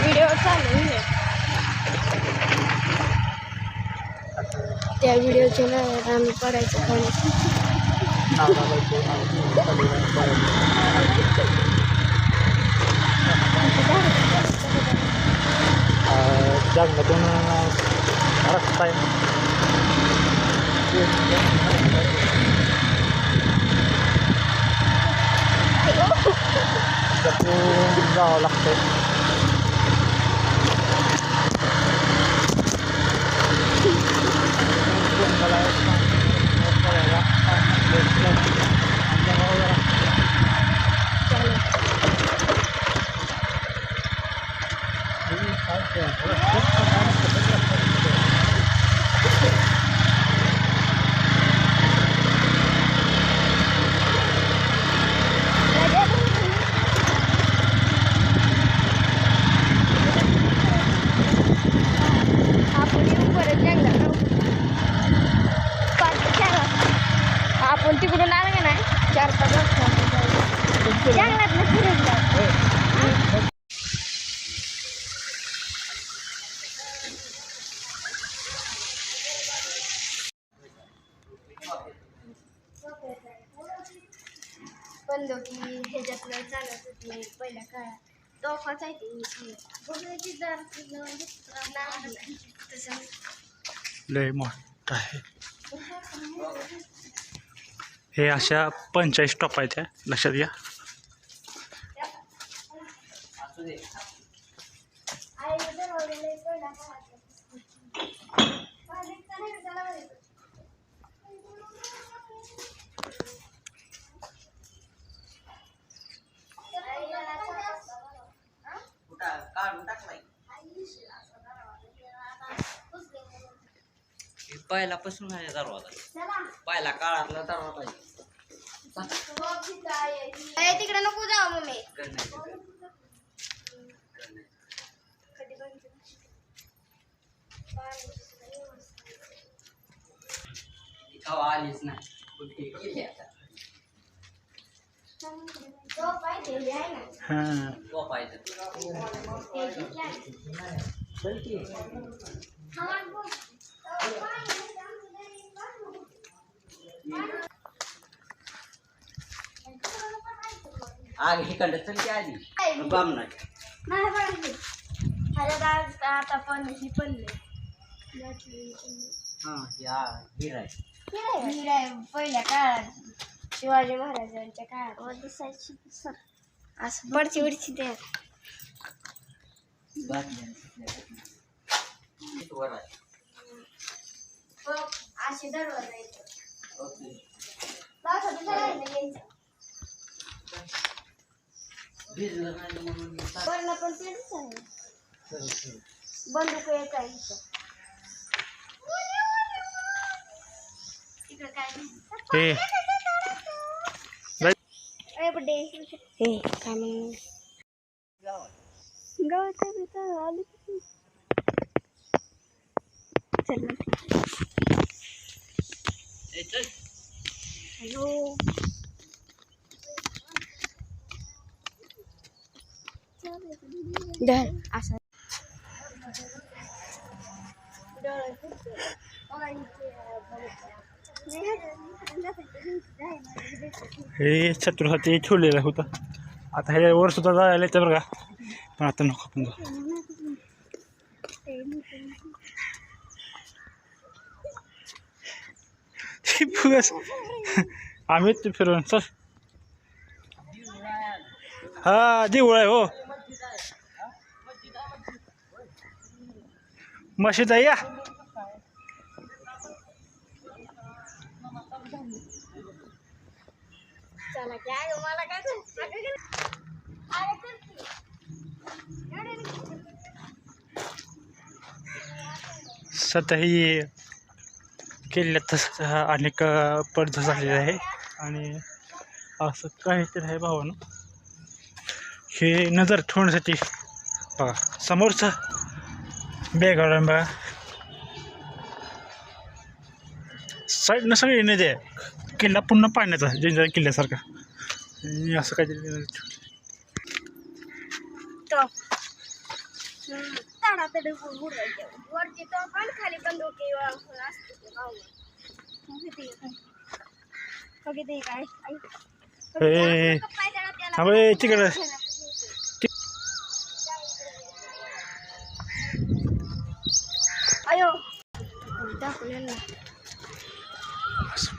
Video चालू त्या व्हिडिओच्या नावात आम्ही पडायचं जागमधून रस्ता आहे Dapat yung bigla lakto. चार पाच वाजता. जंगलात फिरत जाऊ बंदुकी ह्याच्यातलं चालत होती. पहिल्या काळात तोफाच आहे ती. बघायची तसं लय मोठा आहे. हे अशा पंचाळीस टॉप आहेत त्या लक्षात घ्या. पहिल्यापासून आहे दरवाजा. पहिला काळातला दरवाजा आहे. तिकडे नको जाऊ मम्मी. आलीच नाही गेली आता हां झोपायचं आग हिकडं चल की आली बामणाची नाही अरे आता पण ही पडले हा या हिर आहे. मीरा पहिल्या काळात शिवाजी महाराजांच्या काळात. व दिसायची असं बडची उडची ते. वर आहे. अशी दरवाजा येतो ओके. पावसाचं सगळ्यांना यायचं भिजलं नाही म्हणून मी सांग- वरनं पण तेच आहे चल, चल. बंदूक एक आहे इथं इकडं काय नाही हे अरे बड्डे हे काय म्हणून गावात आहे तिथं आली किती चल ना. धर असं हे छत्रपती ठेवलेलं होतं. आता हे वर सुद्धा जायला येतं बरं का. पण आता नको बस. आम्ही ते फिरवून चल. हा देऊळ आहे हो मशीद आहे या चला काय मला काय कर- अगं गेलं. अरे कर की. एवढे नाही. सध्या ही किल्ल्यात तसं अनेक पडझड झालेली आहे. आणि असं काहीतरी आहे भावानं. हे नजर ठेवण्यासाठी बघा समोरचं बेगावलं बघा साईडनं सगळी नदी आहे किल्ला पुन्हा पाण्याचा जिंजा किल्ल्यासारखा असं काहीतरी नजर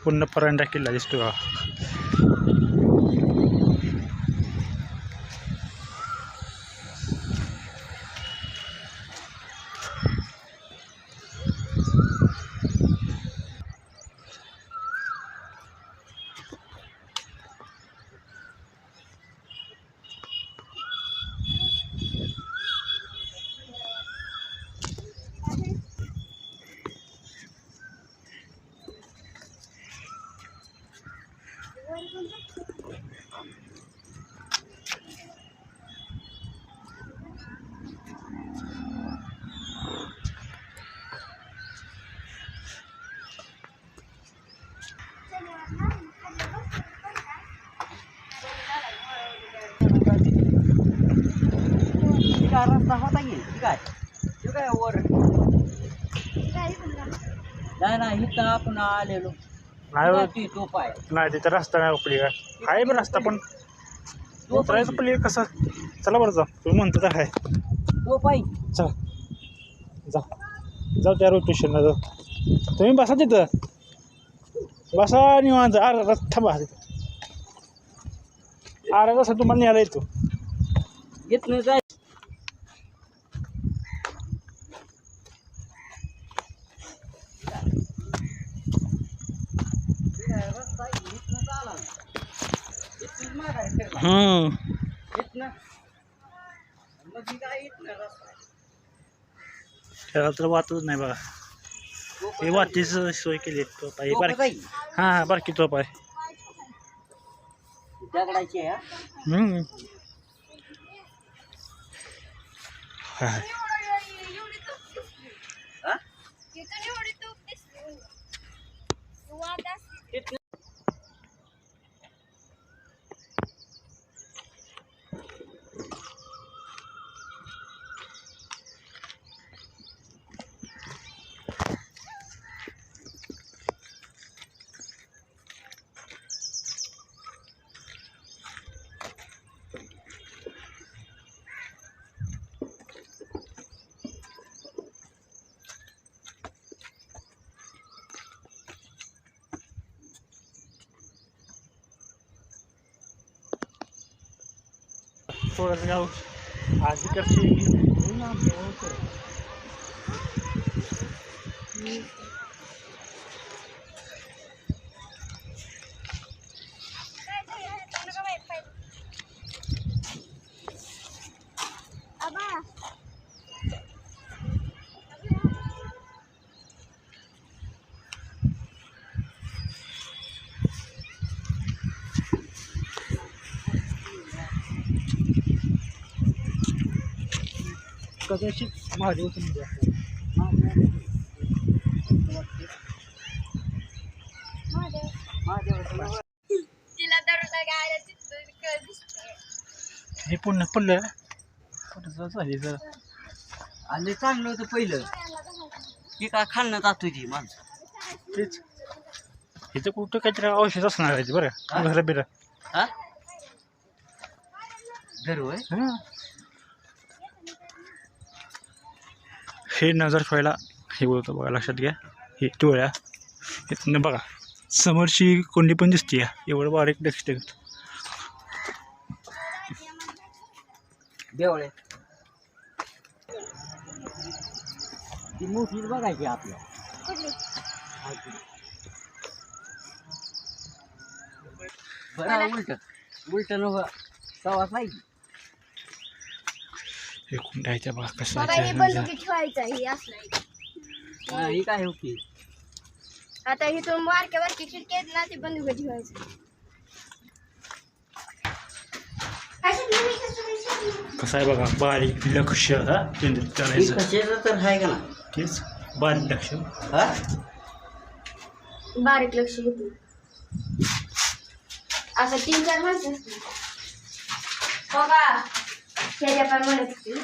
पूर्ण परांडा किल्ला दिसतो रस्ता होता की ठीक आहे ठीक आहे वर नाही नाही इथं आपण आलेलो नाही ती तोप आहे नाही तिथं रस्ता नाही उपली काय आहे बरं रस्ता पण उतरायचं पली कसं चला बरं जा तुम्ही म्हणतो तर आहे तोप आहे चला जा जाऊ त्या रोड स्टेशनला जाऊ तुम्ही बसा तिथं बसा निवांत अर्धा तास थांबा तिथं अर्धा तास तुम्हाला न्यायला येतो इथनं जाय हम्म त्याला तर वाटच नाही बघा. हे वाटीच सोय केली तोप आहे बारकी हां बारकी तोप आहे दगडाची आहे हा? हम्म. हाय हा? कदाचित महादेवचं म्हणजे हे पुन्हा पडलं. झाली जरा. आणि चांगलं होतं पहिलं. ती काय खाल्लं जात होती माणसं. तेच. इथं कुठं काहीतरी औषध असणार आहे ते बरं. हा? घरं बिरं. हा? घर होय? हां नजर ठेवायला हे बोलतो बघा लक्षात घ्या. हे टोळ्या इथनं बघा. समोरची कोंडी पण दिसते एवढं बारीक लक्ष ठेवत देवळे. ती मोठी बघायची आपल्या. उलट. उलट नव सवास नाही हे कोंड्या आहे त्या बघा कसं हे त्या बंदुकी ठेवायचं ही असलं हा, ही काय होती आता इथून बारक्या बारकी खिडकी आहेत ना ती बंदुकी ठेवायचं. कसं आहे बघा बारीक लक्ष हा? केंद्रित ही करायचं. कशाचं तर आहे का ना? तेच बारीक लक्ष. हा? बारीक लक्ष घेते. असं तीन चार माणसं असतील. हो का त्याच्या पण म्हणत होती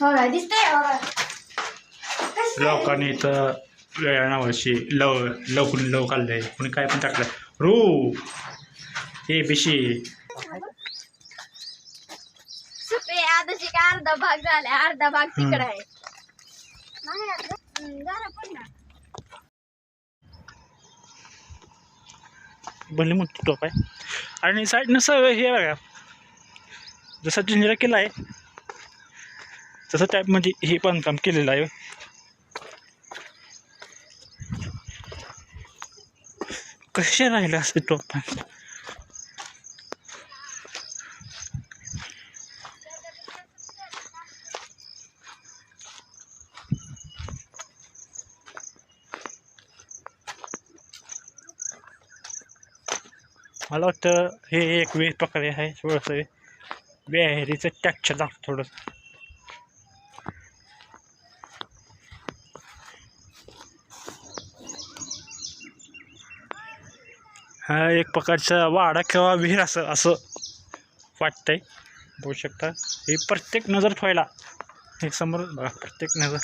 हो ना दिसतंय हो? लोकांनी इथं नावाची लव लव कुणी लव काढलंय. कुणी काय पण टाकलं रू! ए बिशी. सुपे काय अर्धा भाग झाला अर्धा भाग तिकडे आहे. आता. भले मोठी टोप आहे आणि साईडनं सगळं हे बघा. जसं जिंजिरा केला आहे तसं टाईपमध्ये हे बांधकाम केलेलं आहे. कसे राहिले असते टॉप मला वाटतं हे एक वेळ प्रकारे आहे थोडंसं विहिरीचं टॅक्चर दाख थोडंसं. हा एक प्रकारचा वाडा किंवा विहीर असं असं वाटतंय. बघू शकता. हे प्रत्येक नजर ठेवायला. हे समोर बघा प्रत्येक नजर.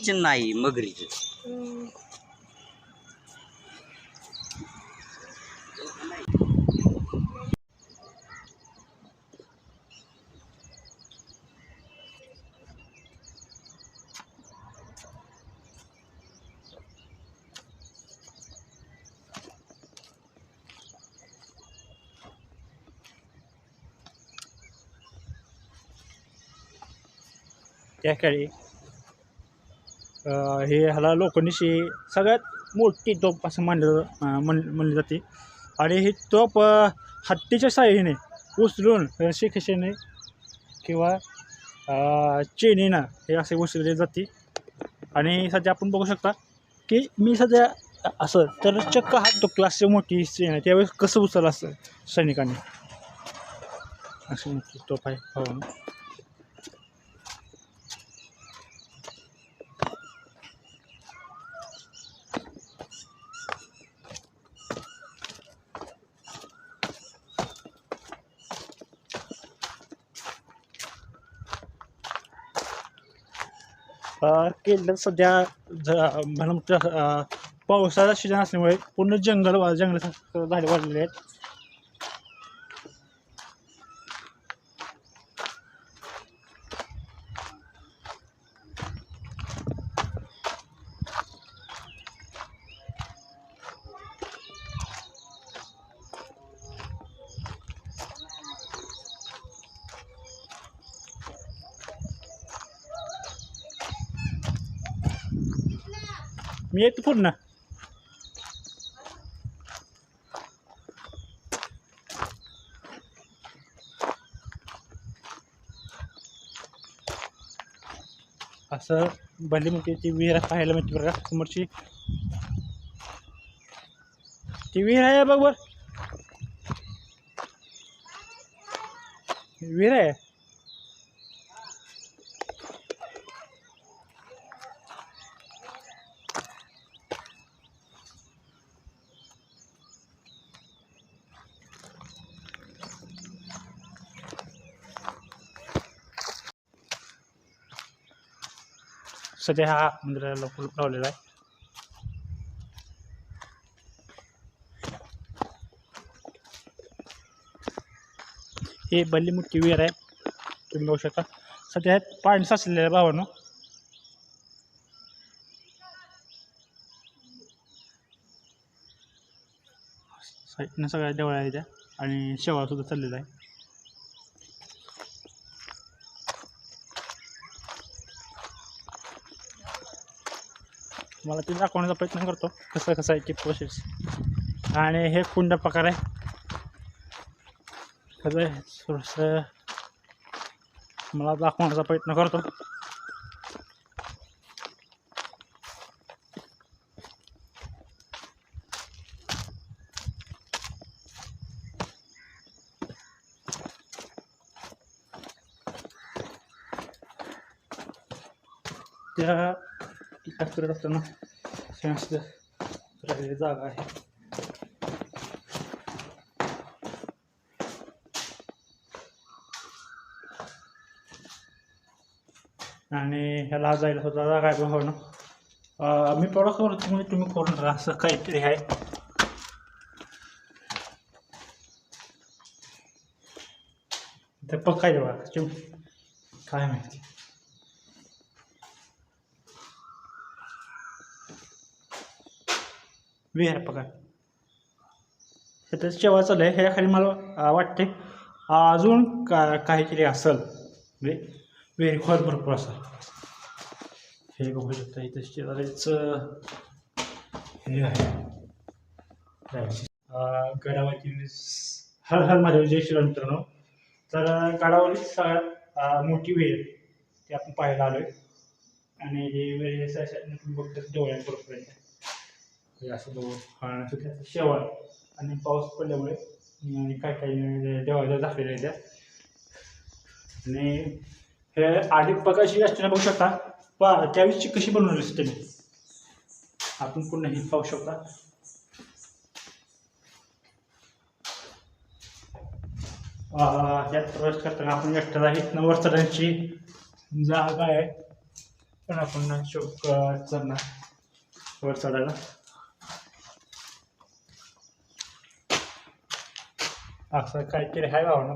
ચેન્નાઈ મગરી છે Decker हे ह्याला लोखंडीशी सगळ्यात मोठी तोप असं मानलं अं, म्हण म्हणली जाते. आणि ही तोप हत्तीच्या साह्याने उचलून शिखेशेने किंवा चेनीनं हे असे उचलले जाते. आणि सध्या आपण बघू शकता की मी सध्या असं तर चक्क हात दुखतो असे मोठी चेन आहे. त्यावेळेस कसं उचललं असतं सैनिकांनी? अशी मोठी तोप आहे. हो. हो केलं सध्या ज म्हणा पावसाळा सीजन असल्यामुळे पूर्ण जंगल वा- जंगल झाले वाढलेले आहेत. मी येतो पूर्ण असं भली मोठी ती विहीर पाहायला मिळते बरं का समोरची. ती विहीर आहे बघ बर विहीर आहे. सध्या हा मंदिराला फुल लावलेला आहे. हे बल्ली मोठी विहीर आहे. तुम्ही बघू शकता. सध्या पाणी साचलेलं आहे भावानं. साईडनं सगळ्या देवळ्या आहे त्या आणि शेवाळ सुद्धा चाललेला आहे. तुम्हाला ते दाखवण्याचा प्रयत्न करतो. कसं कसं आहे ती प्रोसेस आणि हे कुंड प्रकार आहे. कसं मला दाखवण्याचा प्रयत्न करतो. त्या विकास करत असताना समस्त राहिलेली जागा आहे. आणि ह्याला जायला होता जागा आहे बघा हो ना? मी प्रॉडक्ट करतो म्हणजे तुम्ही करून राहा असं काहीतरी आहे. ते पक्का बघा काय माहिती. विहार पका त्याचं शेवा चालू आहे ह्याखाली मला वाटते अजून का काहीतरी असेल. म्हणजे विहीर खोल भरपूर असेल. हे बघू शकता इथं शेजारीच हे आहे. अं, गडावरती हर हर माझ्या जय श्रीराम मित्रांनो. तर गडावरील सगळ्यात मोठी विहीर ती आपण पाहायला आलो आहे आणि हे वेळ असं- असं बघतो आहे हे असं बघू हा त्याचं शेवाळ आणि पाऊस पडल्यामुळे आणि काय काय देवाच्या झाकलेल्या त्या. आणि हे आधी प्रकाशी असताना बघू शकता. पा त्यावेळेसची कशी बनवली असते मी आपण पुन्हा ही पाहू शकता. यात प्रवेश करताना आपण एकट्याला इथनं वर जागा आहे. पण आपण शोक चढणार वर चढायला असं काहीतरी आहे भावना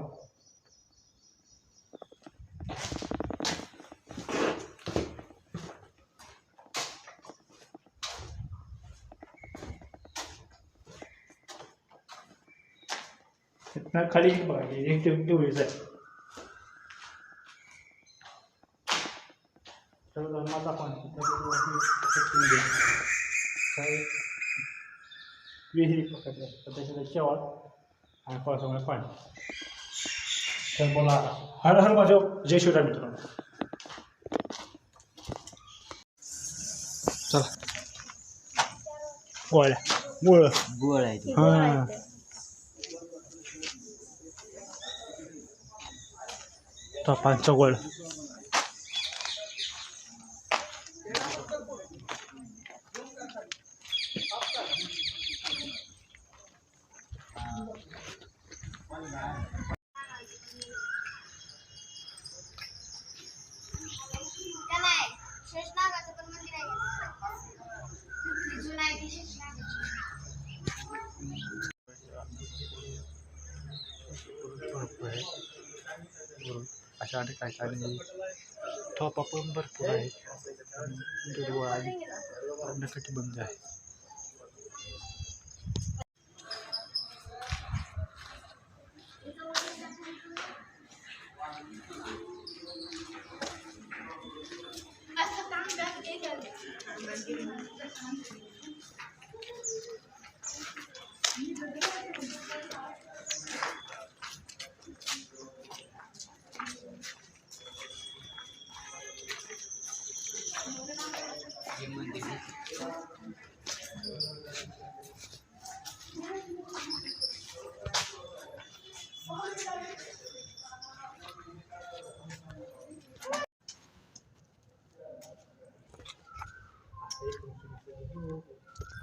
इथनं खाली एक बघा हे एक तेवढीच आहे तर माझा पाणी काय विहिरी पकडल्या तर त्याच्यात शेवाळ आणि पावसामुळे पाणी तर बोला. हर हर माझ्या जय शिवराय मित्रांनो. चला. गोळ्या. गोळ. गोळ आहे हां. तपांचा गोळ का नाही शेषनागाचं पण मंदिर आहे का? जुनं आहे ते शेषनागाचं. अशा आणि काय काय म्हणजे टॉपअप पण भरपूर आहे दुर्वा आणि अन्नकटी बंद आहे.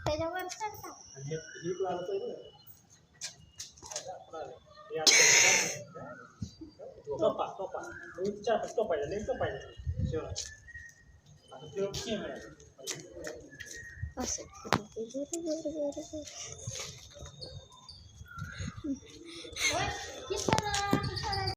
त्याच्यावर चढता. टोपा टोपा चार आता केम आहे असं. होय, किती